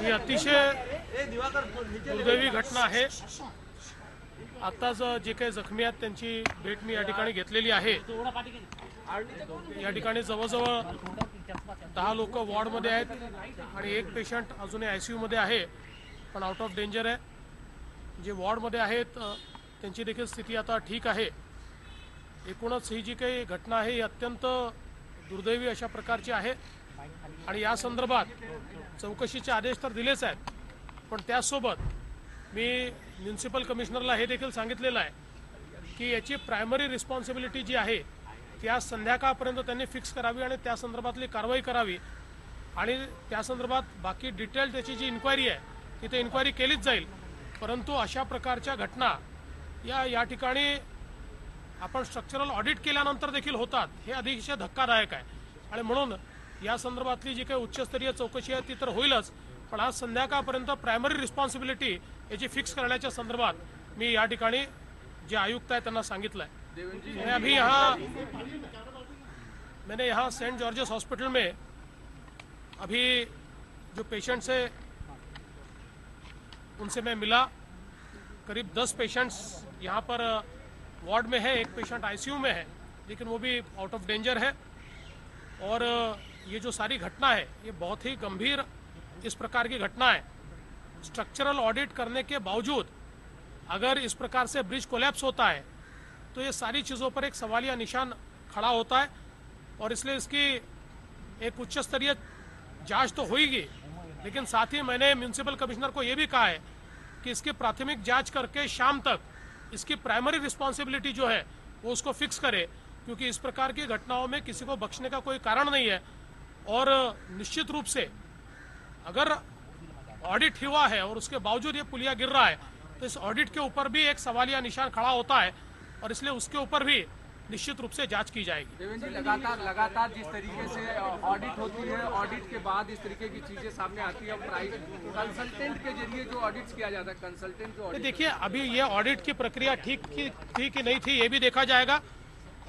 ही अतिशय दुर्दैवी घटना आहे. आताच जे काही जखमी आहेत त्यांची भेट मी या ठिकाणी घेतलेली आहे. या ठिकाणी जवळजवळ दहा लोक वॉर्डमध्ये आहेत आणि एक पेशंट अजूनही आय सी यूमध्ये आहे पण आउट ऑफ डेंजर आहे. जे वॉर्डमध्ये आहेत त्यांची देखील स्थिती आता ठीक आहे. एकूणच ही जी काही घटना आहे ही अत्यंत दुर्दैवी अशा प्रकारची आहे. आणि या संदर्भात चौकशीचे आदेश तर दिलेच आहेत. पण त्याचसोबत मी म्युन्सिपल कमिशनरला हे देखील सांगितलेलं आहे की याची प्रायमरी रिस्पॉन्सिबिलिटी जी आहे ती आज संध्याकाळपर्यंत त्यांनी फिक्स करावी आणि त्या संदर्भातली कारवाई करावी. आणि त्या संदर्भात बाकी डिटेल त्याची जी इन्क्वायरी आहे तिथे इन्क्वायरी केलीच जाईल. परंतु अशा प्रकारच्या घटना या या ठिकाणी आपण स्ट्रक्चरल ऑडिट केल्यानंतर देखील होतात. हे अतिशय धक्कादायक आहे. आणि म्हणून या संदर्भातली जी काही उच्चस्तरीय चौकशी आहे ती तर होईलच. पण आज संध्याकाळपर्यंत प्रायमरी रिस्पॉन्सिबिलिटी याची फिक्स करण्याच्या संदर्भात मी या ठिकाणी जे आयुक्त आहेत त्यांना सांगितलं आहे मैं अभी यहाँ मैंने यहाँ सेंट जॉर्जेस हॉस्पिटल में अभी जो पेशेंट्स है उनसे मैं मिला। करीब दस पेशेंट्स यहाँ पर वार्ड में है, एक पेशेंट आईसीयू में है, लेकिन वो भी आउट ऑफ़ डेंजर है। और ये जो सारी घटना है, ये बहुत ही गंभीर इस प्रकार की घटना है। स्ट्रक्चरल ऑडिट करने के बावजूद अगर इस प्रकार से ब्रिज कोलैप्स होता है तो ये सारी चीज़ों पर एक सवालिया निशान खड़ा होता है। और इसलिए इसकी एक उच्च स्तरीय जाँच तो होगी लेकिन साथ ही मैंने म्यूनसिपल कमिश्नर को यह भी कहा है कि इसकी प्राथमिक जाँच करके शाम तक इसकी प्राइमरी रिस्पॉन्सिबिलिटी जो है, वो उसको फिक्स करे, क्योंकि इस प्रकार की घटनाओं में किसी को बख्शने का कोई कारण नहीं है। और निश्चित रूप से अगर ऑडिट हुआ है और उसके बावजूद ये पुलिया गिर रहा है तो इस ऑडिट के ऊपर भी एक सवालिया निशान खड़ा होता है, और इसलिए उसके ऊपर भी निश्चित रूप से जाँच की जाएगी। देवेंद्र जी लगातार लगातार जिस तरीके से ऑडिट होती है ऑडिट के बाद इस तरीके की चीज़ें सामने आती है प्राइवेट कंसल्टेंट के ज़रिए जो ऑडिट किया जाता है कंसल्टेंट जो देखिए अभी ये ऑडिट की प्रक्रिया ठीक थी कि नहीं थी ये भी देखा जाएगा।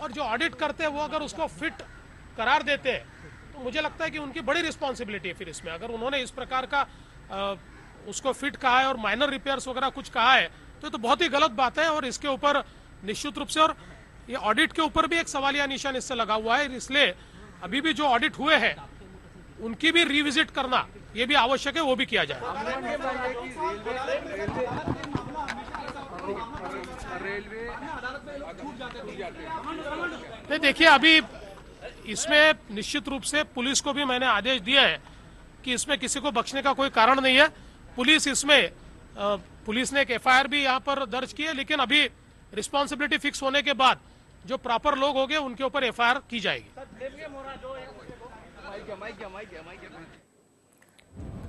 और जो ऑडिट करते हैं वो अगर उसको फिट करार देते हैं तो मुझे लगता है कि उनकी बड़ी रिस्पॉन्सिबिलिटी है फिर इसमें। अगर उन्होंने इस प्रकार का अ, उसको फिट कहा है और माइनर रिपेयर्स वगैरह कुछ कहा है तो ये तो बहुत ही गलत बात है और इसके ऊपर निश्चित रूप से और ये ऑडिट के ऊपर भी एक सवालिया निशान इससे लगा हुआ है। इसलिए अभी भी जो ऑडिट हुए हैं, उनकी भी रिविजिट करना, ये भी आवश्यक है, वो भी किया जाए। नहीं, देखिए, अभी इसमें निश्चित रूप से पुलिस को भी मैंने आदेश दिया है कि इसमें किसी को बख्शने का कोई कारण नहीं है। पुलिस इसमें पुलिस ने एक एफआईआर भी यहाँ पर दर्ज की है, लेकिन अभी रिस्पॉन्सिबिलिटी फिक्स होने के बाद जो प्रॉपर लोग होंगे उनके ऊपर एफआईआर की जाएगी।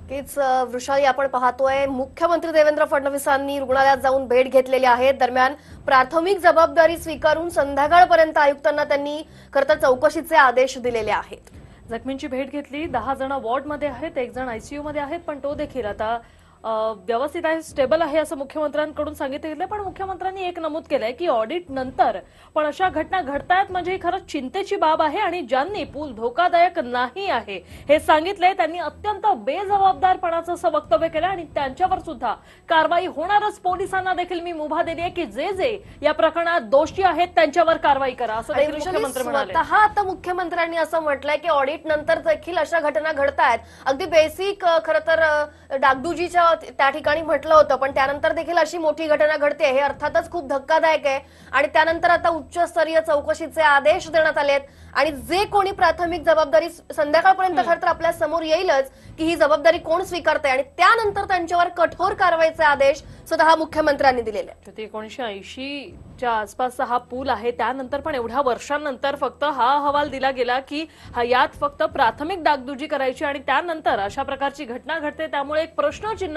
नक्कीच वृषाली आपण पाहतोय मुख्यमंत्री देवेंद्र फडणवीसांनी रुग्णालयात जाऊन भेट घेतलेली आहे. दरम्यान प्राथमिक जबाबदारी स्वीकारून संध्याकाळपर्यंत आयुक्तांना त्यांनी खरं तर चौकशीचे आदेश दिलेले आहेत. जखमींची भेट घेतली. दहा जण वॉर्डमध्ये आहेत एक जण आयसीयू मध्ये आहेत पण तो देखील आता व्यवस्थित आहे स्टेबल आहे असं मुख्यमंत्र्यांकडून सांगितलं गेलंय पण मुख्यमंत्र्यांनी एक नमूद केलंय की ऑडिट नंतर पण अशा घटना घडतायत म्हणजे ही खरंच चिंतेची बाब आहे आणि ज्यांनी पूल धोकादायक नाही आहे हे सांगितलंय त्यांनी अत्यंत बेजबाबदारपणाचं असं वक्तव्य केलं आणि त्यांच्यावर सुद्धा कारवाई होणारच पोलिसांना देखील मी मुभा दिली आहे की जे जे या प्रकरणात दोषी आहेत त्यांच्यावर कारवाई करा असं देखील मुख्यमंत्री म्हणाले. आता मुख्यमंत्र्यांनी असं म्हटलंय की ऑडिट नंतर देखील अशा घटना घडतायत. अगदी बेसिक खर तर डागडुजीच्या त्या ठिकाणी म्हटलं होतं पण त्यानंतर देखील अशी मोठी घटना घडते हे अर्थातच खूप धक्कादायक आहे. आणि त्यानंतर आता उच्चस्तरीय चौकशीचे आदेश देण्यात आले आहेत आणि जे कोणी प्राथमिक जबाबदारी संध्याकाळपर्यंत खरं तर आपल्यासमोर येईलच की ही जबाबदारी कोण स्वीकारते आणि त्यानंतर त्यांच्यावर कठोर कारवाईचे आदेश स्वतः मुख्यमंत्र्यांनी दिलेले एकोणीशे ऐंशीच्या आसपासचा हा पूल आहे. त्यानंतर पण एवढ्या वर्षांनंतर फक्त हा अहवाल दिला गेला की यात फक्त प्राथमिक डागडुजी करायची आणि त्यानंतर अशा प्रकारची घटना घडते. त्यामुळे एक प्रश्नचिन्ह